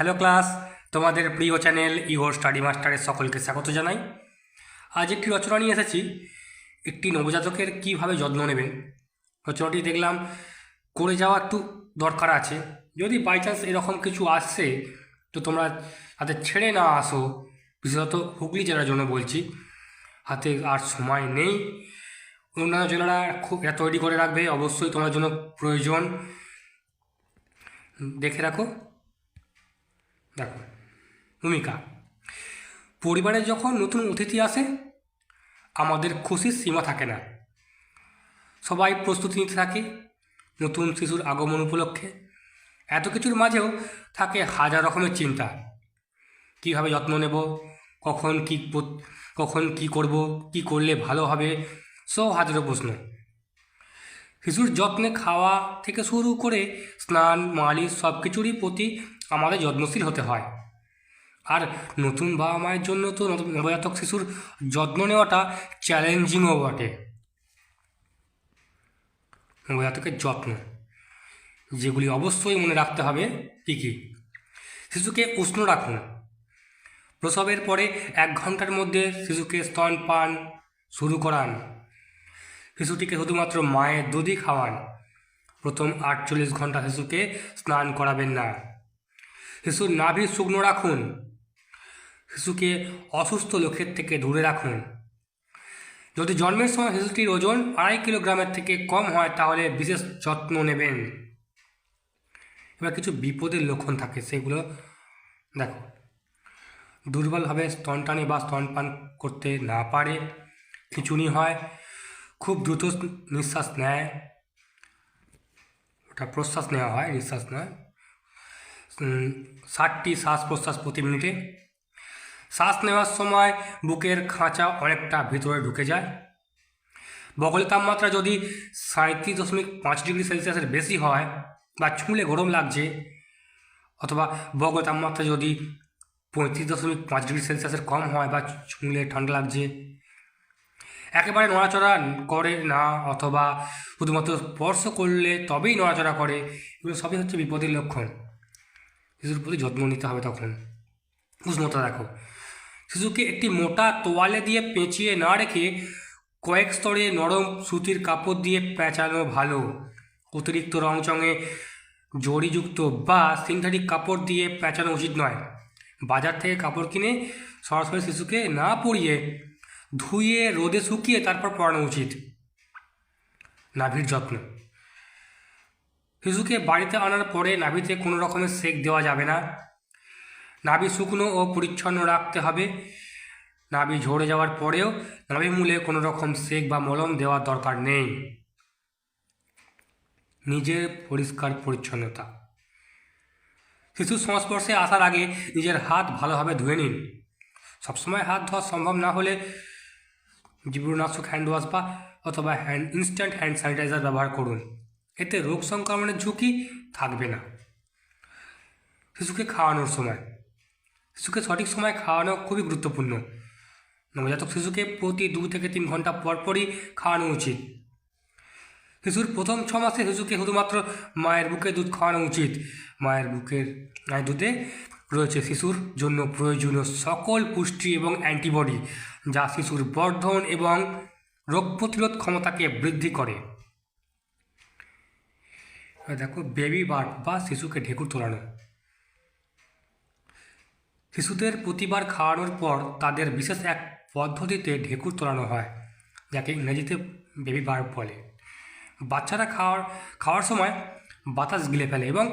Hello class, তোমাদের প্রিয় channel your study মাস্টারের সকলকে স্বাগত জানাই। আজ একটি রচনা নিয়ে এসেছি। একটি নবজাতকের কীভাবে যত্ন নেবেন? রচনাটি দেখলাম, করে যাওয়া একটু দরকার আছে। যদি বাই চান্স এরকম কিছু আসছে তো তোমরা হাতে ছেড়ে না আসো। বিশেষত হুগলি জেলার জন্য বলছি। হাতে আর সময় নেই। অন্যান্য জেলারা খুব তৈরি করে রাখবে। অবশ্যই তোমার জন্য প্রয়োজন। দেখে রাখো। দেখো, ভূমিকা। পরিবারে যখন নতুন অতিথি আসে, আমাদের খুশির সীমা থাকে না। সবাই প্রস্তুতি নিতে থাকে নতুন শিশুর আগমন উপলক্ষে। এত কিছুর মাঝেও থাকে হাজার রকমের চিন্তা। কীভাবে যত্ন নেব? কখন কী কখন কি করব? কি করলে ভালো হবে? সব হাজারো প্রশ্ন। শিশুর যত্নে খাওয়া থেকে শুরু করে স্নান, মালিশ সব কিছুরই প্রতি আমাদের যত্নশীল হতে হয়। আর নতুন বাবা মায়ের জন্য তো নবজাতক শিশুর যত্ন নেওয়াটা চ্যালেঞ্জিংও বটে। নবজাতকের যত্ন, যেগুলি অবশ্যই মনে রাখতে হবে কী কী? শিশুকে উষ্ণ রাখুন। প্রসবের পরে এক ঘণ্টার মধ্যে শিশুকে স্তন পান শুরু করান। শিশুটিকে শুধুমাত্র মায়ের দুধই খাওয়ান। প্রথম আটচল্লিশ ঘণ্টা শিশুকে স্নান করাবেন না। শিশুর নাভি শুকনো রাখুন। শিশুকে অসুস্থ লোকের থেকে দূরে রাখুন। যদি জন্মের সময় শিশুটির ওজন আড়াই কিলোগ্রামের থেকে কম হয়, তাহলে বিশেষ যত্ন নেবেন। এবার কিছু বিপদের লক্ষণ থাকে, সেগুলো দেখো। দুর্বলভাবে স্তনটানে বা স্তনপান করতে না পারে, খিঁচুনি হয় খুব দ্রুত নিঃশ্বাস নেয়। ওটা প্রশ্বাস নেওয়া হয়, নিঃশ্বাস নয়। ষাটটি শ্বাস প্রশ্বাস প্রতি মিনিটে। শ্বাস নেওয়ার সময় বুকের খাঁচা অনেকটা ভিতরে ঢুকে যায়। বগলের তাপমাত্রা যদি সাঁত্রিশ দশমিক পাঁচ ডিগ্রি সেলসিয়াসের বেশি হয় বা ছুঁলে গরম লাগছে, অথবা বগল তাপমাত্রা যদি পঁয়ত্রিশ দশমিক পাঁচ ডিগ্রি সেলসিয়াসের কম হয় বা ছুঁলে ঠান্ডা লাগছে একেবারে নড়াচড়া করে না অথবা শুধুমাত্র স্পর্শ করলে তবেই নড়াচড়া করে। এগুলো সবই হচ্ছে বিপদের লক্ষণ। শিশুর প্রতি যত্ন নিতে হবে তখন। উষ্ণতা দেখো। শিশুকে একটি মোটা তোয়ালে দিয়ে পেঁচিয়ে না রেখে কয়েক স্তরে নরম সুতির কাপড় দিয়ে পেঁচানো ভালো। অতিরিক্ত রংচঙে জড়িযুক্ত বা সিনথেটিক কাপড় দিয়ে পেঁচানো উচিত নয়। বাজার থেকে কাপড় কিনে সরাসরি শিশুকে না পরিয়ে ধুয়ে, রোদে শুকিয়ে তারপর পরানো উচিত। নাভির যত্ন। শিশুকে বাড়িতে আনার পরে নাভিতে কোনো রকমের সেক দেওয়া যাবে না। নাভি শুকনো ও পরিচ্ছন্ন রাখতে হবে। নাভি ঝরে যাওয়ার পরেও নাভি মূলে কোনো রকম সেক বা মলম দেওয়ার দরকার নেই। নিজের পরিষ্কার পরিচ্ছন্নতা। শিশুর সংস্পর্শে আসার আগে নিজের হাত ভালোভাবে ধুয়ে নিন। সবসময় হাত ধোয়া সম্ভব না হলে জীবাণুনাশক হ্যান্ড ওয়াশ বা অথবা হ্যান্ড ইনস্ট্যান্ট হ্যান্ড স্যানিটাইজার ব্যবহার করুন। এতে রোগ সংক্রমণের ঝুঁকি থাকবে না। শিশুকে খাওয়ানোর সময়। শিশুকে সঠিক সময় খাওয়ানো খুবই গুরুত্বপূর্ণ। নবজাতক শিশুকে প্রতি দু থেকে তিন ঘণ্টা পর পরই খাওয়ানো উচিত। শিশুর প্রথম ছ মাসে শিশুকে শুধুমাত্র মায়ের বুকে দুধ খাওয়ানো উচিত। মায়ের বুকের দুধে রয়েছে শিশুর জন্য প্রয়োজনীয় সকল পুষ্টি এবং অ্যান্টিবডি যা শিশুর বর্ধন এবং রোগ প্রতিরোধ ক্ষমতাকে বৃদ্ধি করে। দেখো বেবি বার্থ বা শিশুকে ঢেকুর তোলানো। শিশুদের প্রতিবার খাওয়ানোর পর তাদের বিশেষ এক পদ্ধতিতে ঢেকুর তোলানো হয়, যাকে ইংরেজিতে বেবি বার্ব বলে। বাচ্চারা খাওয়ার খাওয়ার সময় বাতাস গিলে ফেলে এবং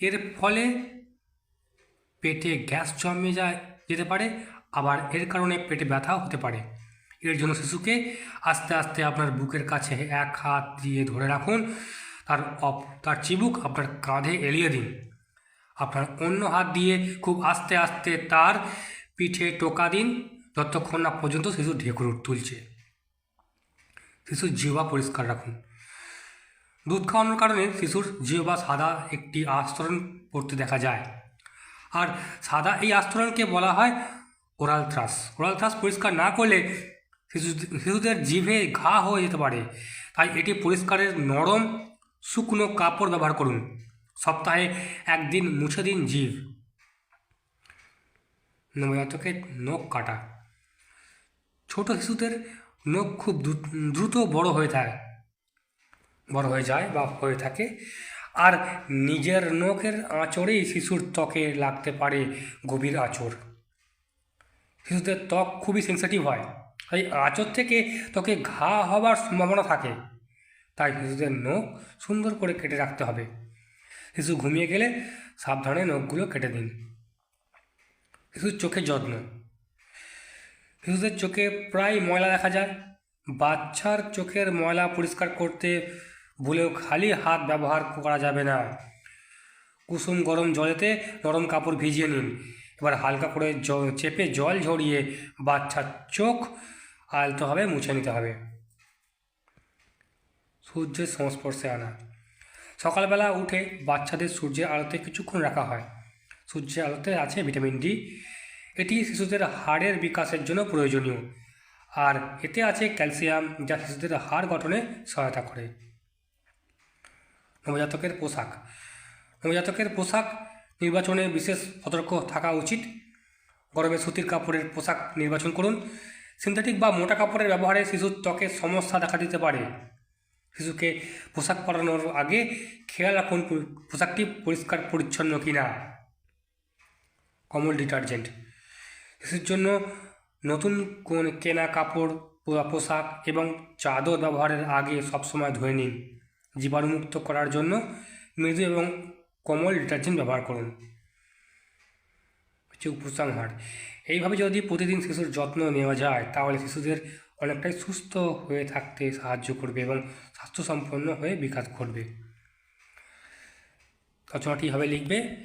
এর ফলে পেটে গ্যাস জমে যায় যেতে পারে, আবার এর কারণে পেটে ব্যথাও হতে পারে। এর জন্য শিশুকে আস্তে আস্তে আপনার বুকের কাছে এক হাত দিয়ে ধরে রাখুন। তার অপ, তার চিবুক আপনার কাঁধে এলিয়ে দিন। আপনার অন্য হাত দিয়ে খুব আস্তে আস্তে তার পিঠে টোকা দিন। যতক্ষণ না পর্যন্ত শিশু ঢেকুর তুলছে। শিশুর জিহ্বা পরিষ্কার রাখুন। দুধ খাওয়ানোর কারণে শিশুর জিহ্বা সাদা একটি আস্তরণ পড়তে দেখা যায়। আর সাদা এই আস্তরণকে বলা হয় ওরাল থ্রাস ওরাল থ্রাস পরিষ্কার না করলে শিশু শিশুদের জিভে ঘা হয়ে যেতে পারে। তাই এটি পরিষ্কারের নরম, শুকনো কাপড় ব্যবহার করুন। সপ্তাহে একদিন মুছে দিন জিভ। নবজাতকের নখ কাটা। ছোট শিশুদের নখ খুব দ্রু- দ্রুত বড় হয়ে থাকে, বড় হয়ে যায় বা হয়ে থাকে। আর নিজের নখের আঁচড়েই শিশুর ত্বকে লাগতে পারে গভীর আঁচড়। শিশুদের ত্বক খুবই সেন্সিটিভ হয়। তাই আঁচড় থেকে ত্বকে ঘা হবার সম্ভাবনা থাকে। তাই শিশুদের নখ সুন্দর করে কেটে রাখতে হবে। শিশু ঘুমিয়ে গেলে সাবধানে নখগুলো কেটে দিন। শিশুর চোখের যত্ন। শিশুদের চোখে প্রায় ময়লা দেখা যায়। বাচ্চার চোখের ময়লা পরিষ্কার করতে ভুলেও খালি হাত ব্যবহার করা যাবে না। কুসুম গরম জলেতে নরম কাপড় ভিজিয়ে নিন। এবার হালকা করে চেপে জল ঝরিয়ে বাচ্চার চোখ আলতোভাবে মুছে নিতে হবে। সূর্যের সংস্পর্শে আনা। সকালবেলা উঠে বাচ্চাদের সূর্যের আলোতে কিছুক্ষণ রাখা হয়। সূর্যের আলোতে আছে ভিটামিন ডি। এটি শিশুদের হাড়ের বিকাশের জন্য প্রয়োজনীয়। আর এতে আছে ক্যালসিয়াম, যা শিশুদের হাড় গঠনে সহায়তা করে। নবজাতকের পোশাক। নবজাতকের পোশাক নির্বাচনে বিশেষ সতর্ক থাকা উচিত। গরমে সুতির কাপড়ের পোশাক নির্বাচন করুন। সিনথেটিক বা মোটা কাপড়ের ব্যবহারে শিশুর ত্বকে সমস্যা দেখা দিতে পারে। শিশুকে পোশাক পরানোর আগে খেয়াল রাখুন পোশাকটি পরিষ্কার, পরিচ্ছন্ন কিনা। কমল ডিটারজেন্ট। শিশুর জন্য নতুন কোন কাপড়, পোশাক এবং চাদর ব্যবহারের আগে সবসময় ধুয়ে নিন। জীবাণুমুক্ত করার জন্য মৃদু এবং কোমল ডিটারজেন্ট ব্যবহার করুন। হচ্ছে উপসংহার এইভাবে যদি প্রতিদিন শিশুর যত্ন নেওয়া যায়, তাহলে শিশুদের অনেকটাই সুস্থ হয়ে থাকতে সাহায্য করবে এবং স্বাস্থ্যসম্পন্ন হয়ে বিকাশ ঘটবে। হবে লিখবে,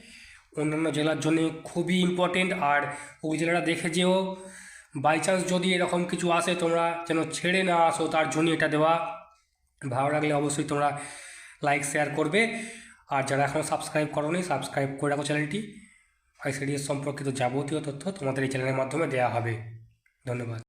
অন্যান্য জেলার জন্য খুবই ইম্পর্টেন্ট আর ওই জেলাটা দেখে যেও। বাই চান্স যদি এরকম কিছু আসে, তোমরা যেন ছেড়ে না আসো, তার জন্য এটা দেওয়া ভালো লাগলে অবশ্যই তোমরা লাইক শেয়ার করবে। আর যারা এখনও সাবস্ক্রাইব করোনি সাবস্ক্রাইব করে রাখো চ্যানেলটি আইসিডিএস সম্পর্কিত যাবতীয় তথ্য তোমাদের এই চ্যানেলের মাধ্যমে দেওয়া হবে। ধন্যবাদ।